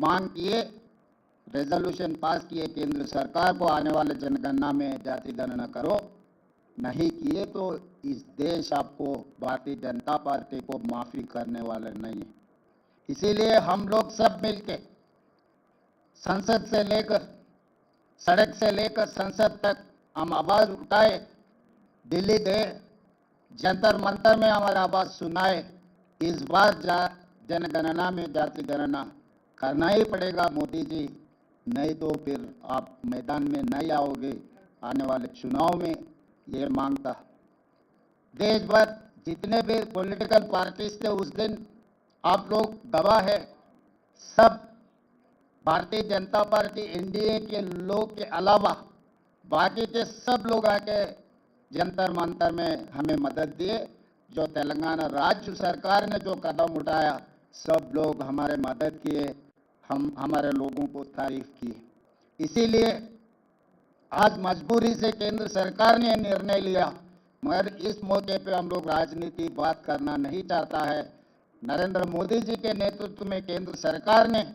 मांग किए resolution pass किए केंद्र सरकार को आने वाले जनगणना में जाति गणना करो। नहीं किए तो इस देश आपको भारतीय जनता पार्टी को माफ़ी करने वाले नहीं है। इसीलिए हम लोग सब मिलके संसद से लेकर, सड़क से लेकर संसद तक हम आवाज़ उठाए, दिल्ली गए जंतर मंतर में हमारा आवाज़ सुनाए। इस बार जा, जनगणना में जाति गणना करना ही पड़ेगा मोदी जी। नहीं तो फिर आप मैदान में नहीं आओगे। आने वाले चुनाव में ये माँगता। देश भर जितने भी पॉलिटिकल पार्टीज़ थे उस दिन आप लोग गवाह है। सब भारतीय जनता पार्टी एनडीए के लोग के अलावा बाकी के सब लोग आके जंतर मंतर में हमें मदद दिए। जो तेलंगाना राज्य सरकार ने जो कदम उठाया, सब लोग हमारे मदद किए। हम हमारे लोगों को तारीफ़ की। इसीलिए आज मजबूरी से केंद्र सरकार ने निर्णय लिया। मगर इस मौके पे हम लोग राजनीति बात करना नहीं चाहता है। नरेंद्र मोदी जी के नेतृत्व में केंद्र सरकार ने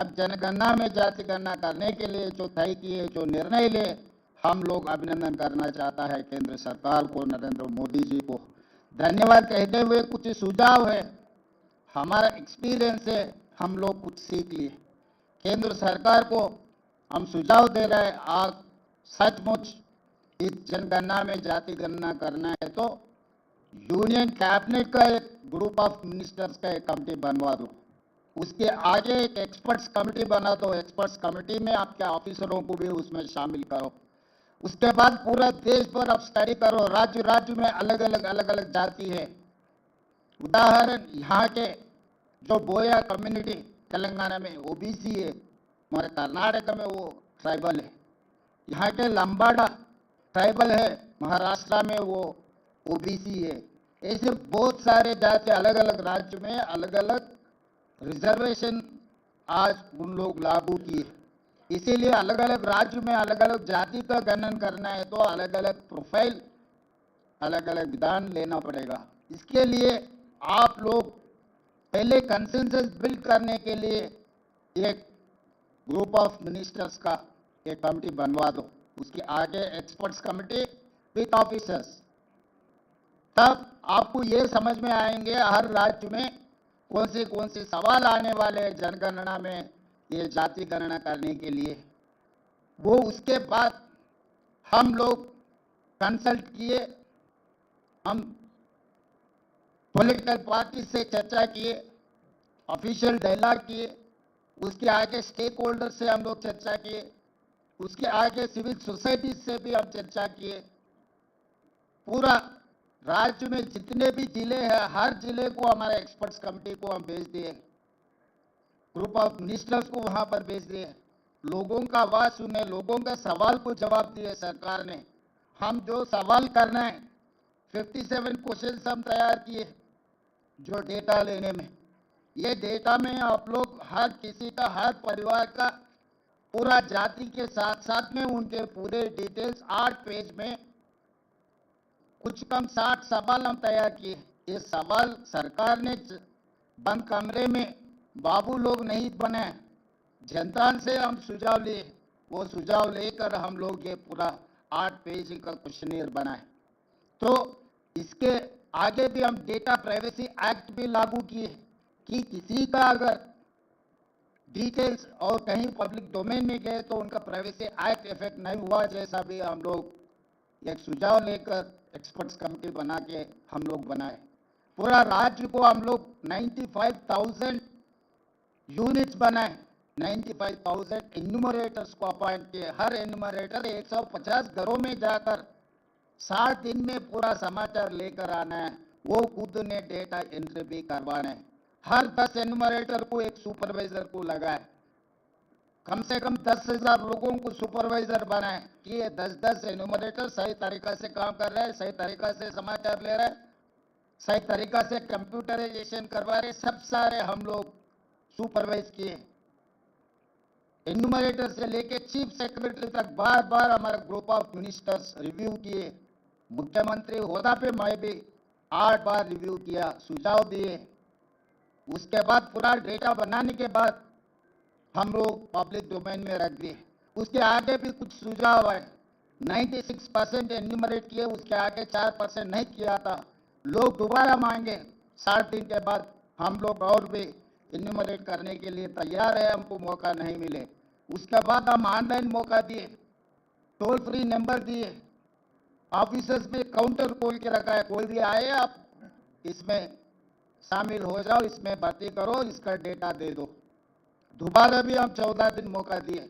अब जनगणना में जाति गणना करने के लिए जो तय किए, जो निर्णय लिए, हम लोग अभिनंदन करना चाहता है केंद्र सरकार को, नरेंद्र मोदी जी को। धन्यवाद कहते हुए कुछ सुझाव है। हमारा एक्सपीरियंस है। हम लोग कुछ सीख लिए। केंद्र सरकार को हम सुझाव दे रहे हैं आप सचमुच इस जनगणना में जाति गणना करना है तो यूनियन कैबिनेट का एक ग्रुप ऑफ़ मिनिस्टर्स का एक कमेटी बनवा दो। उसके आगे एक एक्सपर्ट्स कमेटी बना दो। एक्सपर्ट्स कमेटी में आपके ऑफिसरों को भी उसमें शामिल करो। उसके बाद पूरा देश भर आप स्टडी करो। राज्य राज्य में अलग अलग अलग अलग जाति है। उदाहरण, यहाँ के जो बोया कम्युनिटी तेलंगाना में ओबीसी है, हमारे कर्नाटक में वो ट्राइबल है। यहाँ के लंबाड़ा ट्राइबल है, महाराष्ट्र में वो ओबीसी है। ऐसे बहुत सारे जाति अलग अलग राज्य में अलग अलग रिजर्वेशन आज उन लोग लागू किए। इसीलिए अलग अलग राज्य में अलग अलग जाति का गणन करना है तो अलग अलग प्रोफ़ाइल अलग अलग विधान लेना पड़ेगा। इसके लिए आप लोग पहले कंसेंसस बिल्ड करने के लिए एक ग्रुप ऑफ़ मिनिस्टर्स का एक कमेटी बनवा दो। उसके आगे एक्सपर्ट्स कमेटी विथ ऑफिसर्स तब आपको ये समझ में आएँगे हर राज्य में कौन से कौन से सवाल आने वाले जनगणना में ये जाति गणना करने के लिए। वो उसके बाद हम लोग कंसल्ट किए। हम पॉलिटिकल पार्टी से चर्चा किए ऑफिशियल डायलॉग किए, उसके आगे स्टेक होल्डर से हम लोग चर्चा किए, उसके आगे सिविल सोसाइटी से भी हम चर्चा किए। पूरा राज्य में जितने भी ज़िले हैं, हर ज़िले को हमारे एक्सपर्ट्स कमेटी को हम भेज दिए। ग्रुप ऑफ़ मिनिस्टर्स को वहाँ पर भेज दिए। लोगों का आवाज़ सुने, लोगों का सवाल को जवाब दिए सरकार ने। हम जो सवाल करना है 57 क्वेश्चन हम तैयार किए। जो डेटा लेने में। ये डेटा में आप लोग हर किसी का, हर परिवार का, पूरा जाति के साथ साथ में उनके पूरे डिटेल्स आठ पेज में कुछ कम साठ सवाल हम तैयार किए ये सवाल सरकार ने बंद कमरे में बाबू लोग नहीं बने जनता से हम सुझाव लिए वो सुझाव लेकर हम लोग ये पूरा आठ पेज का क्वेश्चनियर बनाए तो इसके आगे भी हम डेटा प्राइवेसी एक्ट भी लागू किए कि किसी का अगर डिटेल्स और कहीं पब्लिक डोमेन में गए तो उनका प्राइवेसी एक्ट इफ़ेक्ट नहीं हुआ जैसा भी हम लोग एक सुझाव लेकर एक्सपर्ट्स कमेटी बना के हम लोग बनाए। पूरा राज्य को हम लोग 95,000 यूनिट्स बनाए। 95,000 इन्यूमरेटर्स को अपॉइंट किए। हर इन्यूमरेटर 150 घरों में जाकर सात दिन में पूरा समाचार लेकर आना है। वो खुद ने डेटा एंट्री भी करवाना है। हर दस एन्यूमरेटर को एक सुपरवाइजर को लगाए कम से कम दस हज़ार लोगों को सुपरवाइजर बनाए कि ये दस दस एन्यूमरेटर सही तरीका से काम कर रहे हैं, सही तरीका से समाचार ले रहे सही तरीका से कंप्यूटराइजेशन करवा रहे सब सारे हम लोग सुपरवाइज किए एनुमरेटर से लेके चीफ सेक्रेटरी तक बार बार हमारा ग्रुप ऑफ़ मिनिस्टर्स रिव्यू किए। मुख्यमंत्री होदा पे मैं भी आठ बार रिव्यू किया, सुझाव दिए। उसके बाद पूरा डेटा बनाने के बाद हम लोग पब्लिक डोमेन में रख दिए। उसके आगे भी कुछ सुझाव है 96 परसेंट एन्यूमरेट किए, उसके आगे चार परसेंट नहीं किया था। लोग दोबारा मांगे। साठ दिन के बाद हम लोग और भी इन्यूमरेट करने के लिए तैयार है। हमको मौका नहीं मिले। उसके बाद हम ऑनलाइन मौका दिए। टोल फ्री नंबर दिए। ऑफिसर्स में काउंटर खोल के रखा है कोई भी आए आप। इसमें शामिल हो जाओ, इसमें भर्ती करो, इसका डेटा दे दो। दोबारा भी हम चौदह दिन मौका दिए।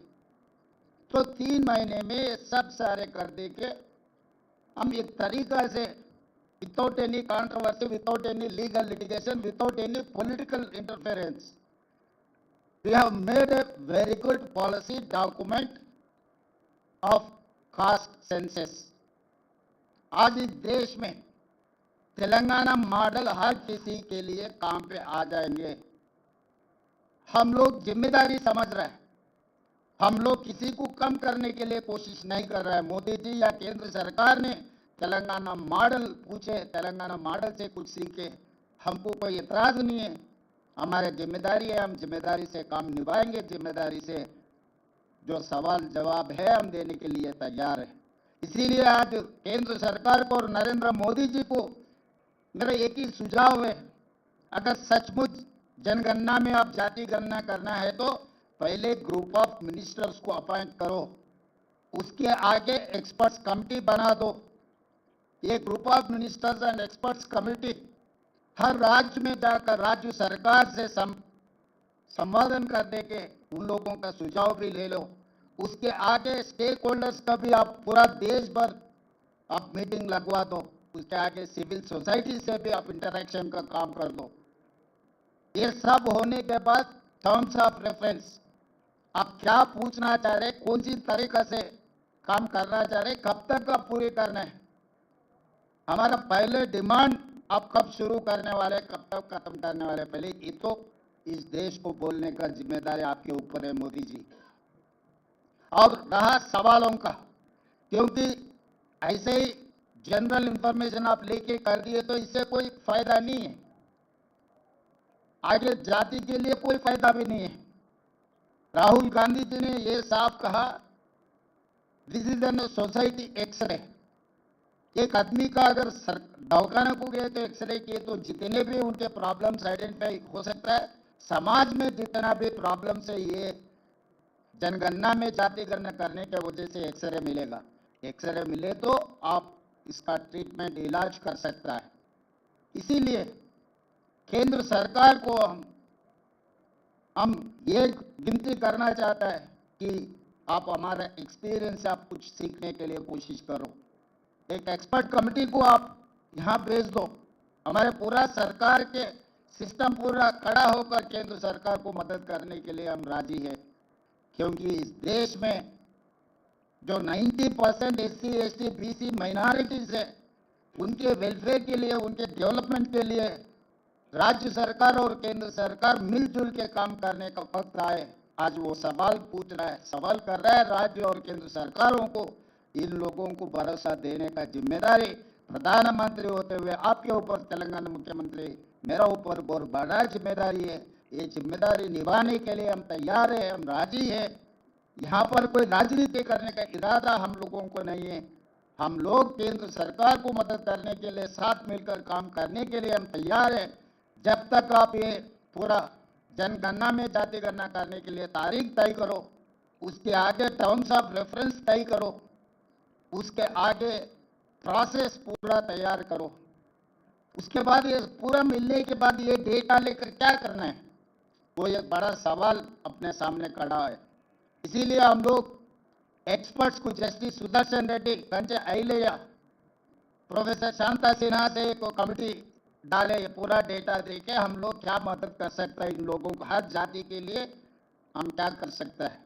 तो तीन महीने में सब सारे कर दे के हम एक तरीका से without any controversy without any legal litigation without any political interference we have made a very good policy document of caste census. आज इस देश में तेलंगाना मॉडल हर किसी के लिए काम पे आ जाएँगे। हम लोग ज़िम्मेदारी समझ रहे हैं। हम लोग किसी को कम करने के लिए कोशिश नहीं कर रहे हैं। मोदी जी या केंद्र सरकार ने तेलंगाना मॉडल पूछे, तेलंगाना मॉडल से कुछ सीखे। हमको कोई इतराज नहीं है। हमारे ज़िम्मेदारी है, हम ज़िम्मेदारी से काम निभाएँगे, ज़िम्मेदारी से जो सवाल जवाब है, हम देने के लिए तैयार है। इसीलिए आज केंद्र सरकार को और नरेंद्र मोदी जी को मेरा एक ही सुझाव है, अगर सचमुच जनगणना में आप जाति गणना करना है तो पहले ग्रुप ऑफ़ मिनिस्टर्स को अपॉइंट करो, उसके आगे एक्सपर्ट्स कमिटी बना दो। ये group of ministers and experts committee हर राज्य में जाकर राज्य सरकार से संवादन करने के उन लोगों का सुझाव भी ले लो। उसके आगे स्टेक होल्डर्स का भी आप पूरा देश भर आप मीटिंग लगवा दो। उसके आगे सिविल सोसाइटी से भी आप इंटरेक्शन का काम कर दो। ये सब होने के बाद टर्म्स ऑफ़ रेफरेंस आप क्या पूछना चाह रहे, कौन सी तरीका से काम करना चाह रहे, कब तक आप पूरी करना है? हमारा पहले डिमांड आप कब शुरू करने वाले, कब तक खत्म करने वाले, पहले ये तो इस देश को बोलने का ज़िम्मेदारी आपके ऊपर है मोदी जी। और रहा सवालों का। क्योंकि ऐसे ही जनरल इंफॉर्मेशन आप लेके कर दिए तो इससे कोई फ़ायदा नहीं है। आगे जाति के लिए कोई फ़ायदा भी नहीं है। राहुल गांधी जी ने ये साफ़ कहा this is an society x-ray एक आदमी का अगर दवाखाने को गए तो एक्सरे किए तो जितने भी उनके प्रॉब्लम्स आइडेंटिफाई हो सकता है। समाज में जितना भी प्रॉब्लम्स है ये जनगणना में जाति गणना करने के वजह से एक्सरे मिलेगा। एक्सरे मिले तो आप इसका ट्रीटमेंट इलाज कर सकता है। इसीलिए केंद्र सरकार को हम हम ये विनती करना चाहता है कि आप हमारा एक्सपीरियंस आप कुछ सीखने के लिए कोशिश करो। एक एक्सपर्ट कमेटी को आप यहाँ भेज दो। हमारे पूरा सरकार के सिस्टम पूरा खड़ा होकर केंद्र सरकार को मदद करने के लिए हम राज़ी है। क्योंकि इस देश में जो 90 percent S C S T B C minorities है, उनके वेलफेयर के लिए, उनके डेवलपमेंट के लिए राज्य सरकार और केंद्र सरकार मिलजुल के काम करने का वक्त आए। आज वो सवाल पूछ रहा है, सवाल कर रहा है राज्य और केंद्र सरकारों को, इन लोगों को भरोसा देने का ज़िम्मेदारी प्रधानमंत्री होते हुए आपके ऊपर, तेलंगाना मुख्यमंत्री, मेरा ऊपर बहुत बड़ा ज़िम्मेदारी है। ये ज़िम्मेदारी निभाने के लिए हम तैयार हैं, हम राज़ी हैं। यहाँ पर कोई राजनीति करने का इरादा हम लोगों को नहीं है। हम लोग केंद्र सरकार को मदद करने के लिए, साथ मिलकर काम करने के लिए हम तैयार हैं। जब तक आप ये पूरा जनगणना में जाति गणना करने के लिए तारीख तय करो, उसके आगे टर्म्स ऑफ़ रेफरेंस तय करो, उसके आगे प्रोसेस पूरा तैयार करो। उसके बाद ये पूरा मिलने के बाद ये डेटा लेकर क्या करना है? वो एक बड़ा सवाल अपने सामने खड़ा है इसीलिए हम लोग एक्सपर्ट्स को जस्टिस सुदर्शन रेड्डी कंचे अहिलैया प्रोफेसर शांता सिन्हा से एक कमेटी डाले पूरा डेटा देके हम लोग क्या मदद कर सकते हैं इन लोगों को, हर जाति के लिए हम क्या कर सकते हैं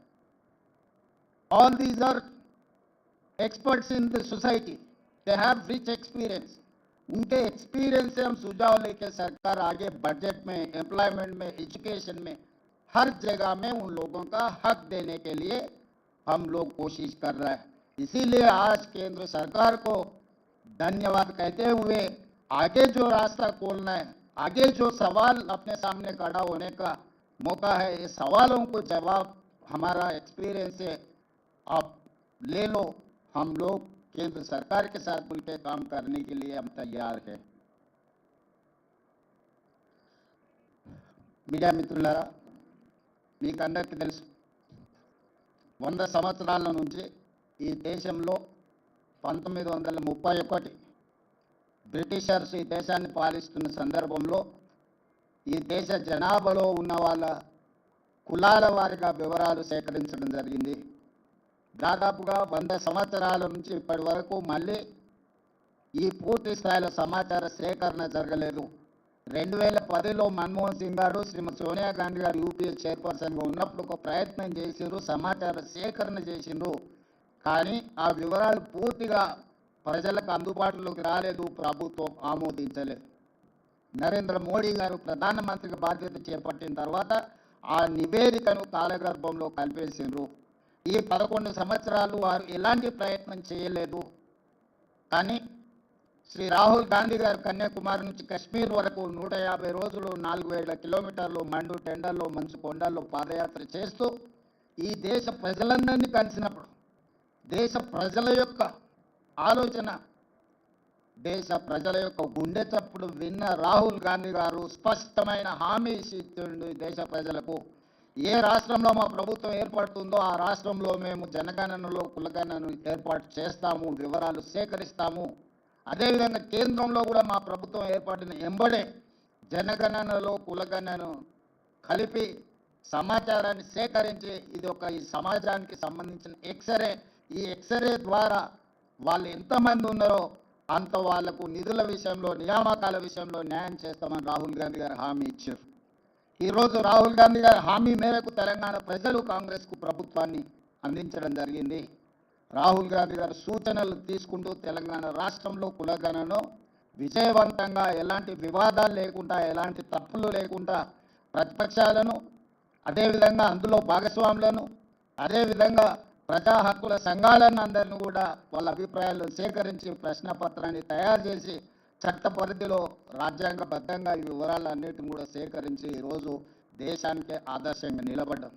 all these are experts in the society. They have rich experience. उनके एक्सपीरियंस से हम सुझाव लेके सरकार आगे बजट में एम्प्लॉयमेंट में एजुकेशन में, हर जगह में उन लोगों का हक देने के लिए हम लोग कोशिश कर रहे हैं। इसीलिए आज केंद्र सरकार को धन्यवाद कहते हुए आगे जो रास्ता खोलना है, आगे जो सवाल अपने सामने खड़ा होने का मौका है, ये सवालों को जवाब हमारा एक्सपीरियंस है आप ले लो, हम लोग केंद्र सरकार के साथ मिल के काम करने के लिए हम तैयार हैं మీడియా మిత్రులారా మీకు అందరికీ తెలుసు వంద సంవత్సరాల నుంచి ఈ దేశంలో పంతొమ్మిది వందల ముప్పై ఒకటి బ్రిటిషర్స్ ఈ దేశాన్ని పాలిస్తున్న సందర్భంలో ఈ దేశ జనాభాలో ఉన్న వాళ్ళ కులాల వారిగా వివరాలు సేకరించడం జరిగింది దాదాపుగా వంద సంవత్సరాల నుంచి ఇప్పటి వరకు మళ్ళీ ఈ పూర్తి స్థాయిలో సమాచార సేకరణ జరగలేదు. రెండు వేల పదిలో మన్మోహన్ సింగ్ గారు శ్రీమతి సోనియా గాంధీ గారు యూపీఏ చైర్పర్సన్గా ఉన్నప్పుడు ఒక ప్రయత్నం చేసిండ్రు సమాచార సేకరణ చేసిండ్రు. కానీ ఆ వివరాలు పూర్తిగా ప్రజలకు అందుబాటులోకి రాలేదు ప్రభుత్వం ఆమోదించలేదు నరేంద్ర మోడీ గారు ప్రధానమంత్రిగా బాధ్యత చేపట్టిన తర్వాత ఆ నివేదికను కాలగర్భంలో కలిపేసిండ్రు. ఈ పదకొండు సంవత్సరాలు వారు ఎలాంటి ప్రయత్నం చేయలేదు. కానీ శ్రీ రాహుల్ గాంధీ గారు కన్యాకుమారి నుంచి కశ్మీర్ వరకు నూట యాభై రోజులు నాలుగు వేల కిలోమీటర్లు మండు టెండర్లో మంచు కొండల్లో పాదయాత్ర చేస్తూ ఈ దేశ ప్రజలందరినీ కలిసినప్పుడు దేశ ప్రజల యొక్క ఆలోచన దేశ ప్రజల యొక్క గుండె చప్పుడు విన్న రాహుల్ గాంధీ గారు స్పష్టమైన హామీ ఇచ్చిండు దేశ ప్రజలకు. ఏ రాష్ట్రంలో మా ప్రభుత్వం ఏర్పడుతుందో ఆ రాష్ట్రంలో మేము జనగణనలో కులగణను ఏర్పాటు చేస్తాము వివరాలు సేకరిస్తాము. అదేవిధంగా కేంద్రంలో కూడా మా ప్రభుత్వం ఏర్పడిన ఎంబడే జనగణనలో కులగణను కలిపి సమాచారాన్ని సేకరించి ఇది ఒక ఈ సమాజానికి సంబంధించిన ఎక్స్రే. ఈ ఎక్స్రే ద్వారా వాళ్ళు ఎంతమంది ఉన్నారో అంత వాళ్ళకు నిధుల విషయంలో నియామకాల విషయంలో న్యాయం చేస్తామని రాహుల్ గాంధీ గారు హామీ ఇచ్చారు. ఈరోజు రాహుల్ గాంధీ గారి హామీ మేరకు తెలంగాణ ప్రజలు కాంగ్రెస్కు ప్రభుత్వాన్ని అందించడం జరిగింది. రాహుల్ గాంధీ గారు సూచనలు తీసుకుంటూ తెలంగాణ రాష్ట్రంలో కులగణను విజయవంతంగా ఎలాంటి వివాదాలు లేకుండా ఎలాంటి తప్పులు లేకుండా ప్రతిపక్షాలను అదేవిధంగా అందులో భాగస్వాములను అదేవిధంగా ప్రజా హక్కుల సంఘాలను అందరిని కూడా వాళ్ళ అభిప్రాయాలను సేకరించి ప్రశ్నపత్రాన్ని తయారు చేసి చట్ట పరిధిలో రాజ్యాంగబద్ధంగా ఈ వివరాలన్నిటిని కూడా సేకరించి ఈరోజు దేశానికే ఆదర్శంగా నిలబడ్డం.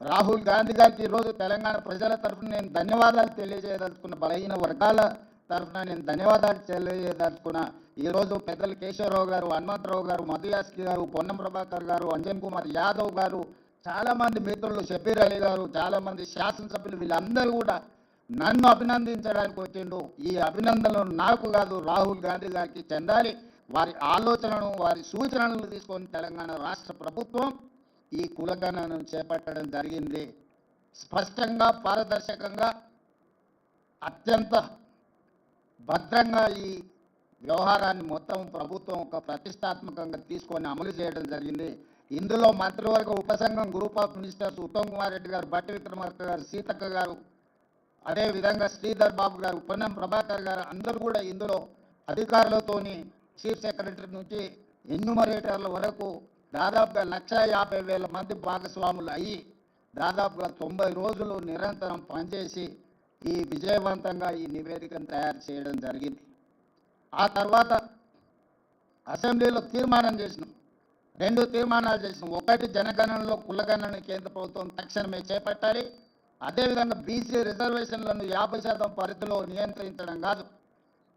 రాహుల్ గాంధీ గారికి ఈరోజు తెలంగాణ ప్రజల తరఫున నేను ధన్యవాదాలు తెలియజేయదలుచుకున్న బలహీన వర్గాల తరఫున నేను ధన్యవాదాలు తెలియజేయదలుచుకున్న ఈరోజు పెద్దలు కేశవరావు గారు హనుమంతరావు గారు మధుయాస్కి గారు పొన్నం ప్రభాకర్ గారు అంజన్ కుమార్ యాదవ్ గారు చాలామంది మిత్రులు షబీర్ అలీ గారు చాలామంది శాసనసభ్యులు వీళ్ళందరూ కూడా నన్ను అభినందించడానికి వచ్చిండు. ఈ అభినందనలు నాకు కాదు రాహుల్ గాంధీ గారికి చెందాలి. వారి ఆలోచనను వారి సూచనలను తీసుకొని తెలంగాణ రాష్ట్ర ప్రభుత్వం ఈ కులగణను చేపట్టడం జరిగింది. స్పష్టంగా పారదర్శకంగా అత్యంత భద్రంగా ఈ వ్యవహారాన్ని మొత్తం ప్రభుత్వం ఒక ప్రతిష్టాత్మకంగా తీసుకొని అమలు చేయడం జరిగింది. ఇందులో మంత్రివర్గ ఉపసంఘం group of ministers Uttam Kumar Reddy గారు బట్టి విక్రమార్క గారు సీతక్క గారు అదే విధంగా శ్రీధర్ బాబు గారు పొన్నం ప్రభాకర్ గారు అందరూ కూడా ఇందులో అధికారులతోని చీఫ్ సెక్రటరీ నుంచి ఎన్యూమరేటర్ల వరకు దాదాపుగా లక్ష యాభై వేల మంది భాగస్వాములు అయ్యి దాదాపుగా తొంభై రోజులు నిరంతరం పనిచేసి ఈ విజయవంతంగా ఈ నివేదికను తయారు చేయడం జరిగింది. ఆ తర్వాత అసెంబ్లీలో తీర్మానం చేసినాం. రెండు తీర్మానాలు చేసినాం. ఒకటి జనగణనలో కులగణన కేంద్ర ప్రభుత్వం తక్షణమే చేపట్టాలి. అదేవిధంగా బీసీ రిజర్వేషన్లను యాభై శాతం పరిధిలో నియంత్రించడం కాదు.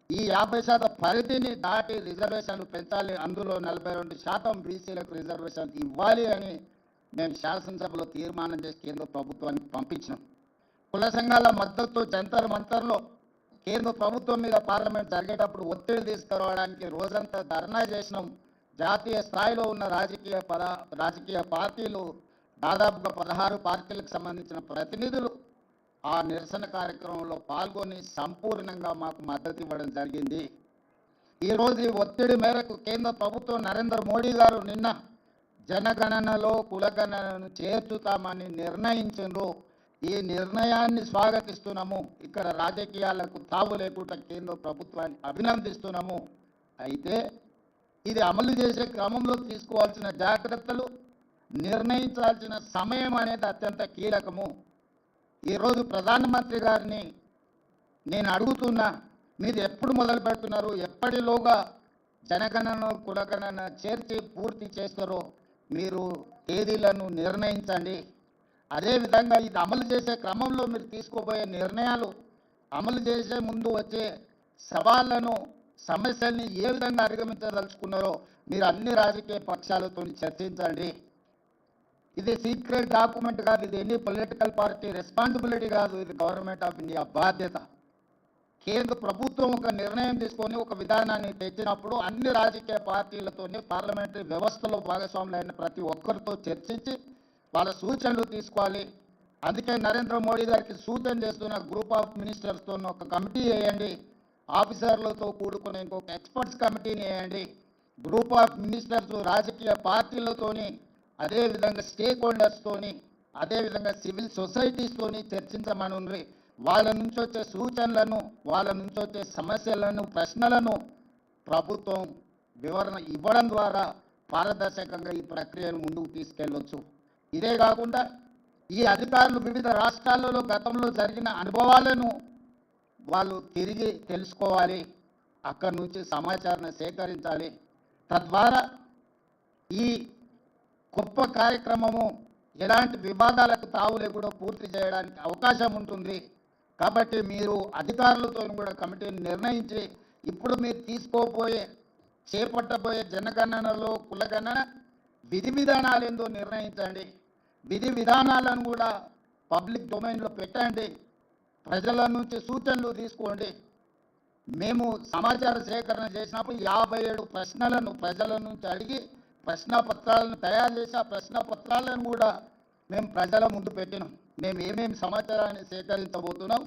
ఈ యాభై శాతం పరిధిని దాటి రిజర్వేషన్లు పెంచాలి. అందులో నలభై రెండు శాతం బీసీలకు రిజర్వేషన్ ఇవ్వాలి అని మేము శాసనసభలో తీర్మానం చేసి కేంద్ర ప్రభుత్వానికి పంపించినాం. కుల సంఘాల మద్దతు జంతర్ మంతర్లో కేంద్ర ప్రభుత్వం మీద పార్లమెంట్ జరిగేటప్పుడు ఒత్తిడి తీసుకురావడానికి రోజంతా ధర్నా చేసినాం. జాతీయ స్థాయిలో ఉన్న రాజకీయ పద రాజకీయ పార్టీలు దాదాపుగా పదహారు పార్టీలకు సంబంధించిన ప్రతినిధులు ఆ నిరసన కార్యక్రమంలో పాల్గొని సంపూర్ణంగా మాకు మద్దతు ఇవ్వడం జరిగింది. ఈరోజు ఈ ఒత్తిడి మేరకు కేంద్ర ప్రభుత్వం నరేంద్ర మోడీ గారు నిన్న జనగణనలో కులగణనను చేర్చుతామని నిర్ణయించారు ఈ నిర్ణయాన్ని స్వాగతిస్తున్నాము. ఇక్కడ రాజకీయాలకు తావు లేకుండా కేంద్ర ప్రభుత్వాన్ని అభినందిస్తున్నాము. అయితే ఇది అమలు చేసే క్రమంలో తీసుకోవాల్సిన జాగ్రత్తలు నిర్ణయించాల్సిన సమయం అనేది అత్యంత కీలకము. ఈరోజు ప్రధానమంత్రి గారిని నేను అడుగుతున్నా మీరు ఎప్పుడు మొదలు పెడుతున్నారు? ఎప్పటిలోగా జనగణన కులగణన చేర్చి పూర్తి చేస్తారో మీరు తేదీలను నిర్ణయించండి. అదేవిధంగా ఇది అమలు చేసే క్రమంలో మీరు తీసుకోబోయే నిర్ణయాలు అమలు చేసే ముందు వచ్చే సవాళ్ళను సమస్యల్ని ఏ విధంగా అధిగమించదలుచుకున్నారో మీరు అన్ని రాజకీయ పక్షాలతో చర్చించండి. ఇది సీక్రెట్ డాక్యుమెంట్ కాదు ఇది ఎనీ పొలిటికల్ పార్టీ రెస్పాన్సిబిలిటీ కాదు ఇది గవర్నమెంట్ ఆఫ్ ఇండియా బాధ్యత. కేంద్ర ప్రభుత్వం ఒక నిర్ణయం తీసుకొని ఒక విధానాన్ని తెచ్చినప్పుడు అన్ని రాజకీయ పార్టీలతోని పార్లమెంటరీ వ్యవస్థలో భాగస్వాములైన ప్రతి ఒక్కరితో చర్చించి వాళ్ళ సూచనలు తీసుకోవాలి. అందుకే నరేంద్ర మోడీ గారికి సూచన చేస్తున్న గ్రూప్ ఆఫ్ మినిస్టర్స్తో ఒక కమిటీ వేయండి. ఆఫీసర్లతో కూడుకున్న ఇంకొక ఎక్స్పర్ట్స్ కమిటీని వేయండి. గ్రూప్ ఆఫ్ మినిస్టర్స్ రాజకీయ పార్టీలతోని అదేవిధంగా స్టేక్ హోల్డర్స్తోని అదేవిధంగా సివిల్ సొసైటీస్తోని చర్చించమనుండ్రి. వాళ్ళ నుంచి వచ్చే సూచనలను వాళ్ళ నుంచి వచ్చే సమస్యలను ప్రశ్నలను ప్రభుత్వం వివరణ ఇవ్వడం ద్వారా పారదర్శకంగా ఈ ప్రక్రియను ముందుకు తీసుకెళ్ళవచ్చు ఇదే కాకుండా ఈ అధికారులు వివిధ రాష్ట్రాలలో గతంలో జరిగిన అనుభవాలను వాళ్ళు తిరిగి తెలుసుకోవాలి. అక్కడి నుంచి సమాచారాన్ని సేకరించాలి. తద్వారా ఈ గొప్ప కార్యక్రమము ఎలాంటి వివాదాలకు తావు లేకుండా పూర్తి చేయడానికి అవకాశం ఉంటుంది. కాబట్టి మీరు అధికారులతో కూడా కమిటీని నిర్ణయించి ఇప్పుడు మీరు తీసుకోబోయే చేపట్టబోయే జనగణనలో కులగణన విధి విధానాలు ఏందో నిర్ణయించండి. విధి విధానాలను కూడా పబ్లిక్ డొమైన్లో పెట్టండి. ప్రజల నుంచి సూచనలు తీసుకోండి. మేము సమాచార సేకరణ చేసినప్పుడు యాభై ఏడు ప్రశ్నలను ప్రజల నుంచి అడిగి ప్రశ్న పత్రాలను తయారు చేసి ఆ ప్రశ్న పత్రాలను కూడా మేము ప్రజల ముందు పెట్టినాం. మేము ఏమేమి సమాచారాన్ని సేకరించబోతున్నాం?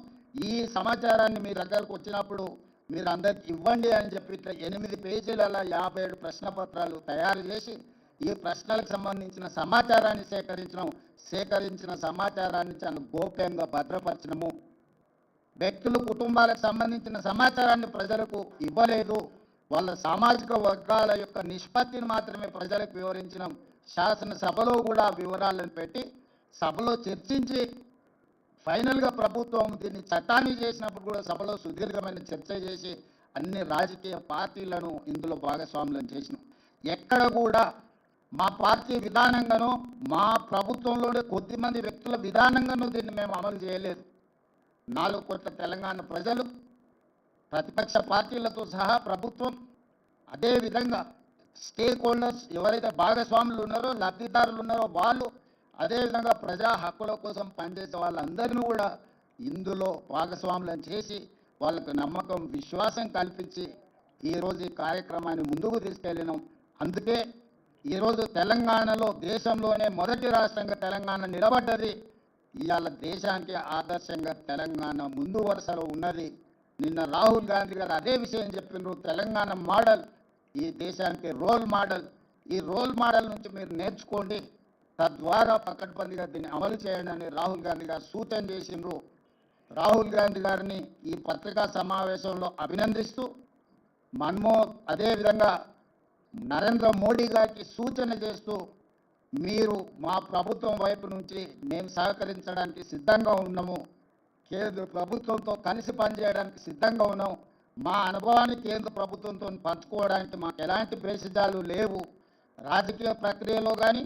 ఈ సమాచారాన్ని మీ దగ్గరకు వచ్చినప్పుడు మీరు అందరికి ఇవ్వండి అని చెప్పి ఇట్లా ఎనిమిది పేజీల యాభై ఏడు ప్రశ్న పత్రాలు తయారు చేసి ఈ ప్రశ్నలకు సంబంధించిన సమాచారాన్ని సేకరించడం సేకరించిన సమాచారాన్ని చాలా గోప్యంగా భద్రపరచడము వ్యక్తులు కుటుంబాలకు సంబంధించిన సమాచారాన్ని ప్రజలకు ఇవ్వలేదు. వాళ్ళ సామాజిక వర్గాల యొక్క నిష్పత్తిని మాత్రమే ప్రజలకు వివరించడం శాసనసభలో కూడా వివరాలను పెట్టి సభలో చర్చించి ఫైనల్గా ప్రభుత్వం దీన్ని చట్టాన్ని చేసినప్పుడు కూడా సభలో సుదీర్ఘమైన చర్చ చేసి అన్ని రాజకీయ పార్టీలను ఇందులో భాగస్వాములను చేసినాం. ఎక్కడ కూడా మా పార్టీ విధానంగానో మా ప్రభుత్వంలోనే కొద్దిమంది వ్యక్తుల విధానంగానూ దీన్ని మేము అమలు చేయలేదు. నాలుగు కోట్ల తెలంగాణ ప్రజలు ప్రతిపక్ష పార్టీలతో సహా ప్రభుత్వం అదేవిధంగా స్టేక్ హోల్డర్స్ ఎవరైతే భాగస్వాములు ఉన్నారో లబ్ధిదారులు ఉన్నారో వాళ్ళు అదేవిధంగా ప్రజా హక్కుల కోసం పనిచేసే వాళ్ళందరినీ కూడా ఇందులో భాగస్వాములను చేసి వాళ్ళకు నమ్మకం విశ్వాసం కల్పించి ఈరోజు ఈ కార్యక్రమాన్ని ముందుకు తీసుకెళ్ళినాం. అందుకే ఈరోజు తెలంగాణలో దేశంలోనే మొదటి రాష్ట్రంగా తెలంగాణ నిలబడ్డది. ఇవాళ దేశానికి ఆదర్శంగా తెలంగాణ ముందు వరుసలో ఉన్నది. నిన్న రాహుల్ గాంధీ గారు అదే విషయం చెప్పినారు తెలంగాణ మోడల్ ఈ దేశానికి రోల్ మోడల్. ఈ రోల్ మోడల్ నుంచి మీరు నేర్చుకోండి. తద్వారా పకడ్బందీగా దీన్ని అమలు చేయండి అని రాహుల్ గాంధీ గారు సూచన చేసిండ్రు. రాహుల్ గాంధీ గారిని ఈ పత్రికా సమావేశంలో అభినందిస్తూ మన్మో అదేవిధంగా నరేంద్ర మోడీ గారికి సూచన చేస్తూ మీరు మా ప్రభుత్వం వైపు నుంచి మేము సహకరించడానికి సిద్ధంగా ఉన్నాము. కేంద్ర ప్రభుత్వంతో కలిసి పనిచేయడానికి సిద్ధంగా ఉన్నాం. మా అనుభవాన్ని కేంద్ర ప్రభుత్వంతో పంచుకోవడానికి మాకు ఎలాంటి భేషజాలు లేవు. రాజకీయ ప్రక్రియలో కానీ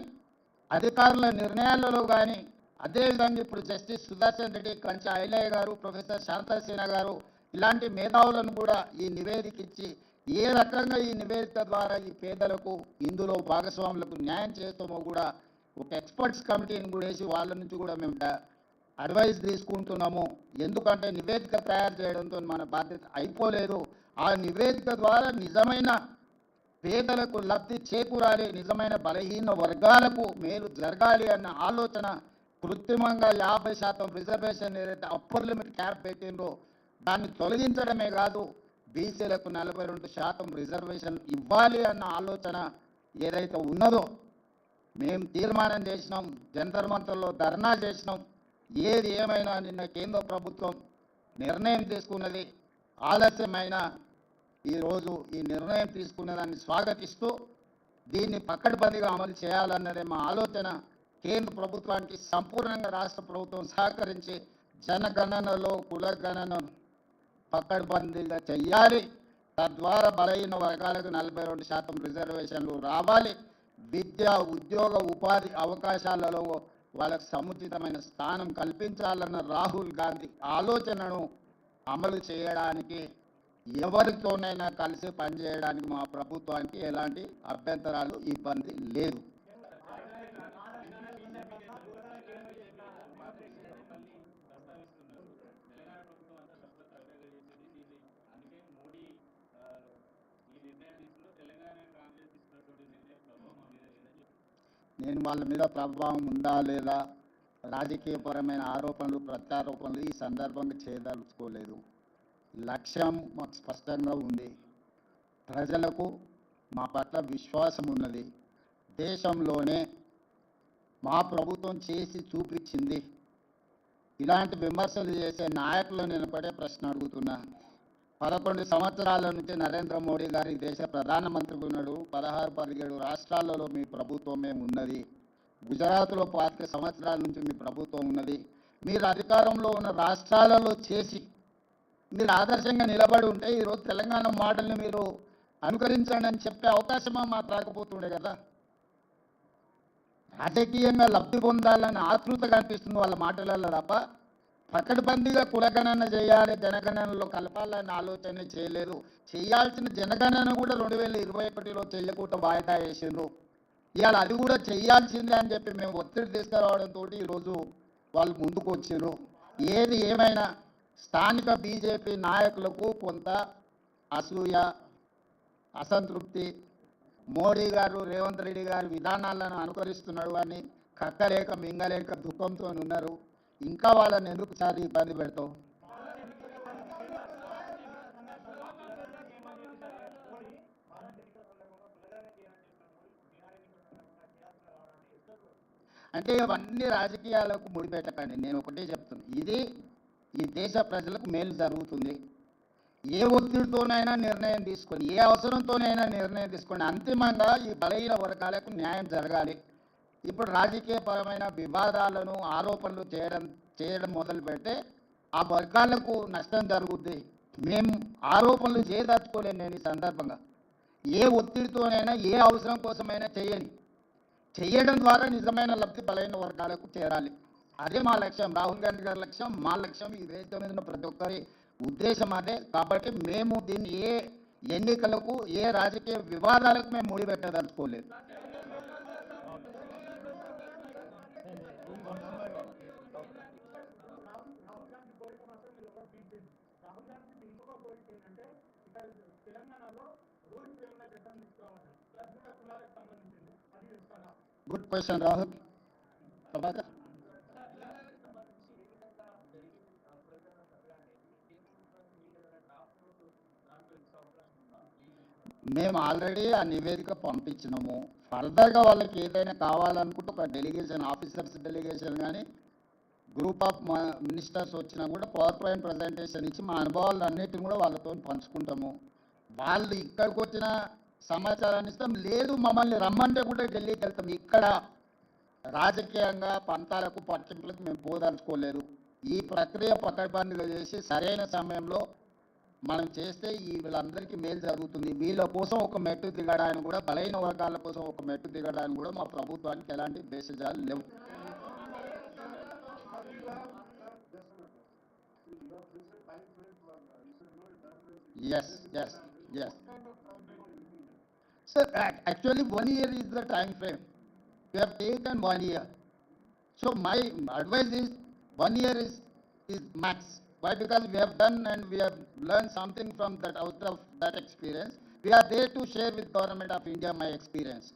అధికారుల నిర్ణయాలలో కానీ అదేవిధంగా ఇప్పుడు జస్టిస్ సుదర్శన్ రెడ్డి కంచి ఐలయ్య గారు ప్రొఫెసర్ శాంతసేన గారు ఇలాంటి మేధావులను కూడా ఈ నివేదిక ఇచ్చి ఏ రకంగా ఈ నివేదిక ద్వారా ఈ పేదలకు ఇందులో భాగస్వాములకు న్యాయం చేస్తామో కూడా ఒక ఎక్స్పర్ట్స్ కమిటీని కూడా వేసి వాళ్ళ నుంచి కూడా మేము అడ్వైస్ తీసుకుంటున్నాము. ఎందుకంటే నివేదిక తయారు చేయడంతో మన బాధ్యత అయిపోలేదు. ఆ నివేదిక ద్వారా నిజమైన పేదలకు లబ్ధి చేకూరాలి నిజమైన బలహీన వర్గాలకు మేలు జరగాలి అన్న ఆలోచన కృత్రిమంగా యాభై శాతం రిజర్వేషన్ ఏదైతే అప్పర్ లిమిట్ క్యాప్ పెట్టిందో దాన్ని తొలగించడమే కాదు బీసీలకు నలభై రెండు శాతం రిజర్వేషన్ ఇవ్వాలి అన్న ఆలోచన ఏదైతే ఉన్నదో మేము తీర్మానం చేసినాం జంతర్ మంతర్లో ధర్నా చేసినాం. ఏది ఏమైనా నిన్న కేంద్ర ప్రభుత్వం నిర్ణయం తీసుకున్నది ఆలస్యమైన ఈరోజు ఈ నిర్ణయం తీసుకున్న దాన్ని స్వాగతిస్తూ దీన్ని పక్కడబందిగా అమలు చేయాలన్నదే మా ఆలోచన. కేంద్ర ప్రభుత్వానికి సంపూర్ణంగా రాష్ట్ర ప్రభుత్వం సహకరించి జనగణనలో కులగణనను పక్కడబందీగా చెయ్యాలి. తద్వారా బలహీన వర్గాలకు నలభై రెండు శాతం రిజర్వేషన్లు రావాలి. విద్య ఉద్యోగ ఉపాధి అవకాశాలలో వాళ్ళకు సముచితమైన స్థానం కల్పించాలన్న రాహుల్ గాంధీ ఆలోచనను అమలు చేయడానికి ఎవరితోనైనా కలిసి పనిచేయడానికి మా ప్రభుత్వానికి ఎలాంటి అభ్యంతరాలు ఇబ్బంది లేదు. నేను వాళ్ళ మీద ప్రభావం ఉందా లేదా? రాజకీయపరమైన ఆరోపణలు ప్రత్యారోపణలు ఈ సందర్భంగా చేయదలుచుకోలేదు. లక్ష్యం మాకు స్పష్టంగా ఉంది. ప్రజలకు మా పట్ల విశ్వాసం ఉన్నది. దేశంలోనే మా ప్రభుత్వం చేసి చూపించింది. ఇలాంటి విమర్శలు చేసే నాయకులు నిలబడే ప్రశ్న అడుగుతున్నాను పదకొండు సంవత్సరాల నుంచి నరేంద్ర మోడీ గారి దేశ ప్రధానమంత్రిగా ఉన్నాడు. పదహారు పదిహేడు రాష్ట్రాలలో మీ ప్రభుత్వమే ఉన్నది. గుజరాత్లో పాతిక సంవత్సరాల నుంచి మీ ప్రభుత్వం ఉన్నది. మీరు అధికారంలో ఉన్న రాష్ట్రాలలో చేసి మీరు ఆదర్శంగా నిలబడి ఉంటే ఈరోజు తెలంగాణ మోడల్ని మీరు అనుకరించండి అని చెప్పే అవకాశమా మాకు రాకపోతుండే కదా? రాజకీయంగా లబ్ధి పొందాలని ఆతృత కనిపిస్తుంది వాళ్ళ మాటలలో తప్ప పకడ్బందీగా కులగణన చేయాలి జనగణనలో కలపాలని ఆలోచన చేయలేదు. చేయాల్సిన జనగణన కూడా రెండు వేల ఇరవై ఒకటిలో చెయ్యకుండా వాయిదా వేసిండ్రు. ఇవాళ అది కూడా చేయాల్సిందే అని చెప్పి మేము ఒత్తిడి తీసుకురావడంతో ఈరోజు వాళ్ళు ముందుకు వచ్చారు ఏది ఏమైనా స్థానిక బీజేపీ నాయకులకు కొంత అసూయ అసంతృప్తి మోడీ గారు రేవంత్ రెడ్డి గారు విధానాలను అనుకరిస్తున్నాడు అని కక్కలేక మింగలేక దుఃఖంతో ఉన్నారు ఇంకా వాళ్ళని ఎందుకు సార్ ఇబ్బంది పెడతావు? అంటే ఇవన్నీ రాజకీయాలకు ముడిపెట్టకండి నేను ఒకటే చెప్తున్నా. ఇది ఈ దేశ ప్రజలకు మేలు జరుగుతుంది. ఏ ఒత్తిడితోనైనా నిర్ణయం తీసుకొని ఏ అవసరంతోనైనా నిర్ణయం తీసుకొని అంతిమంగా ఈ బలహీన వర్గాలకు న్యాయం జరగాలి. ఇప్పుడు రాజకీయపరమైన వివాదాలను ఆరోపణలు చేయడం చేయడం మొదలు పెడితే ఆ వర్గాలకు నష్టం జరుగుద్ది. మేము ఆరోపణలు చేయదలుచుకోలేను నేను ఈ సందర్భంగా. ఏ ఒత్తిడితోనైనా ఏ అవసరం కోసమైనా చేయని చేయడం ద్వారా నిజమైన లబ్ధి బలైన వర్గాలకు చేరాలి. అదే మా లక్ష్యం. రాహుల్ గాంధీ గారి లక్ష్యం మా లక్ష్యం ఈ దేశం మీద ప్రతి ఒక్కరి ఉద్దేశం అదే. కాబట్టి మేము దీన్ని ఏ ఎన్నికలకు ఏ రాజకీయ వివాదాలకు మేము ముడిపెట్టదలుచుకోలేదు. గుడ్ క్వశ్చన్ రాహుల్ ప్రభాకర్ మేము ఆల్రెడీ ఆ నివేదిక పంపించినాము. ఫర్దర్గా వాళ్ళకి ఏదైనా కావాలనుకుంటే ఒక డెలిగేషన్ ఆఫీసర్స్ డెలిగేషన్ కానీ గ్రూప్ ఆఫ్ మినిస్టర్స్ వచ్చినా కూడా పవర్ పాయింట్ ప్రజెంటేషన్ ఇచ్చి మా అనుభవాలు అన్నిటిని కూడా వాళ్ళతో పంచుకుంటాము. వాళ్ళు ఇక్కడికి వచ్చిన సమాచారాన్ని ఇస్తాం లేదు మమ్మల్ని రమ్మంటే కూడా ఢిల్లీకి వెళ్తాం. ఇక్కడ రాజకీయంగా పంతాలకు పట్టింపులకు మేము పోదలుచుకోలేదు ఈ ప్రక్రియ పకడ్బందీగా చేసి సరైన సమయంలో మనం చేస్తే ఈ వీళ్ళందరికీ మేలు జరుగుతుంది. వీళ్ళ కోసం ఒక మెట్టు దిగడానికి కూడా బలైన వర్గాల కోసం ఒక మెట్టు దిగడానికి కూడా మా ప్రభుత్వానికి ఎలాంటి భేషజాలు లేవు. Yes yes yes Sir, actually, one year is the time frame. We have taken one year. So my advice is, one year is, is max. Why? Because we have done and we have learned something from that, out of that experience. We are there to share with government of India my experience.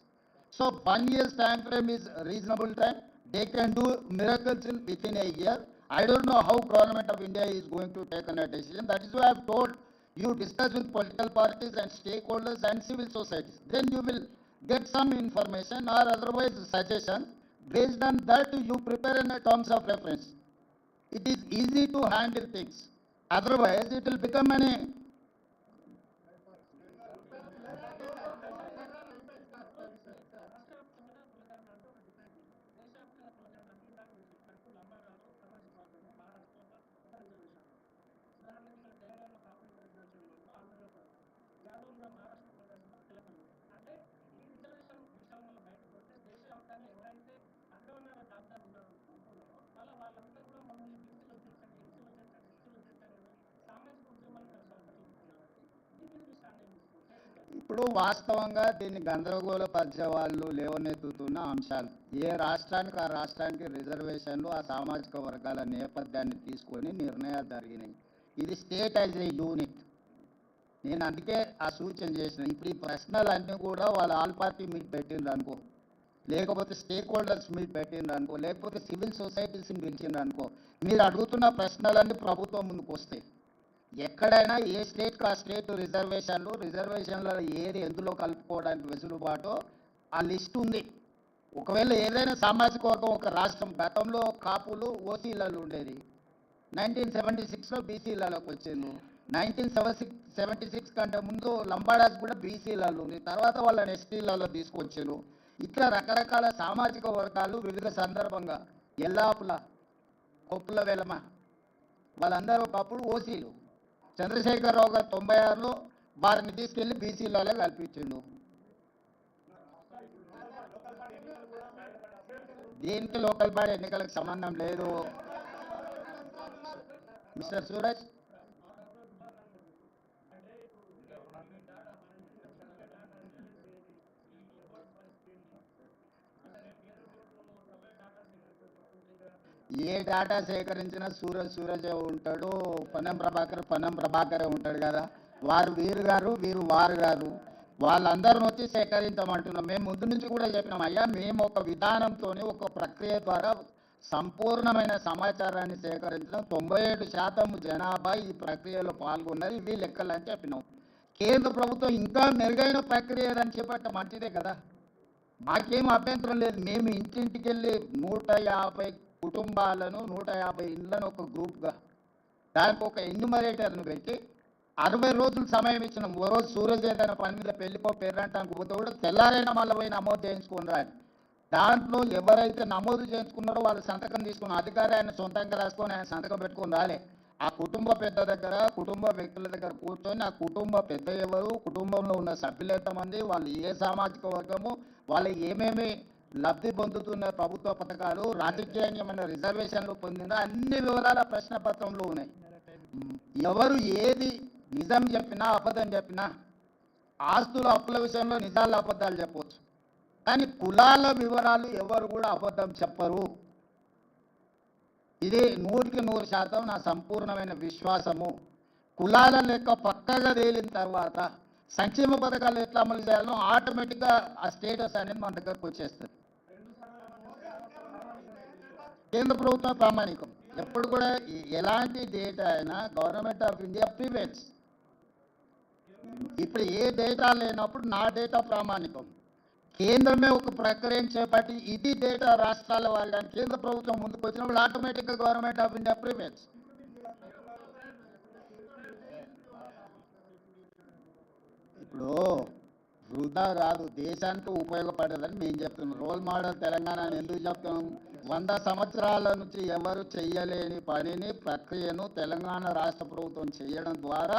So one year's time frame is reasonable time. They can do miracles in within a year. I don't know how government of India is going to take on a decision. That is why I have told you discuss with political parties and stakeholders and civil societies. Then you will get some information or otherwise suggestion. Based on that, you prepare in terms of reference. It is easy to handle things. Otherwise, it will become an ఇప్పుడు వాస్తవంగా దీన్ని గందరగోళపరిచే వాళ్ళు లేవనెత్తుతున్న అంశాలు. ఏ రాష్ట్రానికి ఆ రాష్ట్రానికి రిజర్వేషన్లు ఆ సామాజిక వర్గాల నేపథ్యాన్ని తీసుకొని నిర్ణయాలు జరిగినాయి. ఇది స్టేట్ యాజ్ ఏ యూనిట్. నేను అందుకే ఆ సూచన చేసిన ఇప్పుడు ఈ ప్రశ్నలన్నీ కూడా వాళ్ళ ఆల్ పార్టీ మీట్ పెట్టిండ్రు అనుకో. లేకపోతే స్టేక్ హోల్డర్స్ మీట్ పెట్టిండ్రు అనుకో. లేకపోతే సివిల్ సొసైటీస్ని పిలిచిండ్రు అనుకో. మీరు అడుగుతున్న ప్రశ్నలన్నీ ప్రభుత్వం ముందుకు వస్తాయి ఎక్కడైనా ఏ స్టేట్ ఆ స్టేట్ రిజర్వేషన్లు రిజర్వేషన్ల ఏది ఎందులో కలుపుకోవడానికి వెసులుబాటు ఆ లిస్ట్ ఉంది. ఒకవేళ ఏదైనా సామాజిక వర్గం ఒక రాష్ట్రం గతంలో కాపులు ఓసీలలో ఉండేది. నైన్టీన్ సెవెంటీ సిక్స్లో బీసీలలోకి వచ్చింది. Nineteen seventy six seventy six కంటే ముందు లంబాడాస్ కూడా బీసీలలో ఉంది. తర్వాత వాళ్ళని ఎస్టీలలో తీసుకొచ్చారు. ఇట్లా రకరకాల సామాజిక వర్గాలు వివిధ సందర్భంగా ఎల్లాపుల కొప్పుల వెలమ వాళ్ళందరూ ఒకప్పుడు ఓసీలు. చంద్రశేఖరరావు గారు తొంభై ఆరులో వారిని తీసుకెళ్ళి బీసీలలో కల్పించిండు. దీనికి లోకల్ బాడీ ఎన్నికలకు సంబంధం లేదు? మిస్టర్ సూరజ్? ఏ డేటా సేకరించినా సూరజ్ సూరజే ఉంటాడు పనం ప్రభాకర్ పనం ప్రభాకరే ఉంటాడు కదా. వారు వీరు గారు వీరు వారు గారు. వాళ్ళందరిని వచ్చి సేకరించమంటున్నాం. మేము ముందు నుంచి కూడా చెప్పినాం అయ్యా మేము ఒక విధానంతో ఒక ప్రక్రియ ద్వారా సంపూర్ణమైన సమాచారాన్ని సేకరించడం. తొంభై ఏడు శాతం జనాభా ఈ ప్రక్రియలో పాల్గొన్నది ఇవి లెక్కలని చెప్పినాం. కేంద్ర ప్రభుత్వం ఇంకా మెరుగైన ప్రక్రియ అని చెప్పట్ట మంచిదే కదా. మాకేం అభ్యంతరం లేదు. మేము ఇంటింటికి వెళ్ళి నూట యాభై కుటుంబాలను నూట యాభై ఇళ్ళను ఒక గ్రూప్గా దానికి ఒక ఎన్యుమరేటర్ను పెట్టి అరవై రోజులు సమయం ఇచ్చిన ఓ రోజు సూరజ్ ఏదైనా పని మీద పెళ్ళిపో పేరంటానికి పోతే కూడా తెల్లారైన మళ్ళీ పోయి నమోదు చేయించుకుని రాని. దాంట్లో ఎవరైతే నమోదు చేయించుకున్నారో వాళ్ళ సంతకం తీసుకున్న అధికారి ఆయన సొంతంగా రాసుకొని ఆయన సంతకం పెట్టుకొని రాలే. ఆ కుటుంబ పెద్ద దగ్గర కుటుంబ వ్యక్తుల దగ్గర కూర్చొని ఆ కుటుంబ పెద్ద ఎవరు కుటుంబంలో ఉన్న సభ్యులు ఎంతమంది వాళ్ళు ఏ సామాజిక వర్గము వాళ్ళు ఏమేమి లబ్ధి పొందుతున్న ప్రభుత్వ పథకాలు రాజకీయమైన రిజర్వేషన్లు పొందిన అన్ని వివరాల ప్రశ్న పత్రంలో ఉన్నాయి. ఎవరు ఏది నిజం చెప్పినా అబద్ధం చెప్పినా ఆస్తుల అప్పుల విషయంలో నిజాలు అబద్ధాలు చెప్పవచ్చు. కానీ కులాల వివరాలు ఎవరు కూడా అబద్ధం చెప్పరు. ఇది నూటికి నూరు శాతం నా సంపూర్ణమైన విశ్వాసము. కులాల లెక్క పక్కగా తేలిన తర్వాత సంక్షేమ పథకాలు ఎట్లా అమలు చేయాలో ఆటోమేటిక్గా ఆ స్టేటస్ అనేది మన దగ్గరకు వచ్చేస్తుంది. కేంద్ర ప్రభుత్వం ప్రామాణికం. ఎప్పుడు కూడా ఎలాంటి డేటా అయినా గవర్నమెంట్ ఆఫ్ ఇండియా ప్రివెంట్స్. ఇప్పుడు ఏ డేటా లేనప్పుడు నా డేటా ప్రామాణికం. కేంద్రమే ఒక ప్రక్రియను చేపట్టి ఇది డేటా రాష్ట్రాల వాళ్ళని కేంద్ర ప్రభుత్వం ముందుకు వచ్చినప్పుడు ఆటోమేటిక్గా గవర్నమెంట్ ఆఫ్ ఇండియా ప్రివెంట్స్. ఇప్పుడు వృధా రాదు దేశానికి ఉపయోగపడదని మేము చెప్తున్నాం. రోల్ మోడల్ తెలంగాణ అని ఎందుకు చెప్తున్నాం వంద సంవత్సరాల నుంచి ఎవరు చెయ్యలేని పనిని ప్రక్రియను తెలంగాణ రాష్ట్ర ప్రభుత్వం చేయడం ద్వారా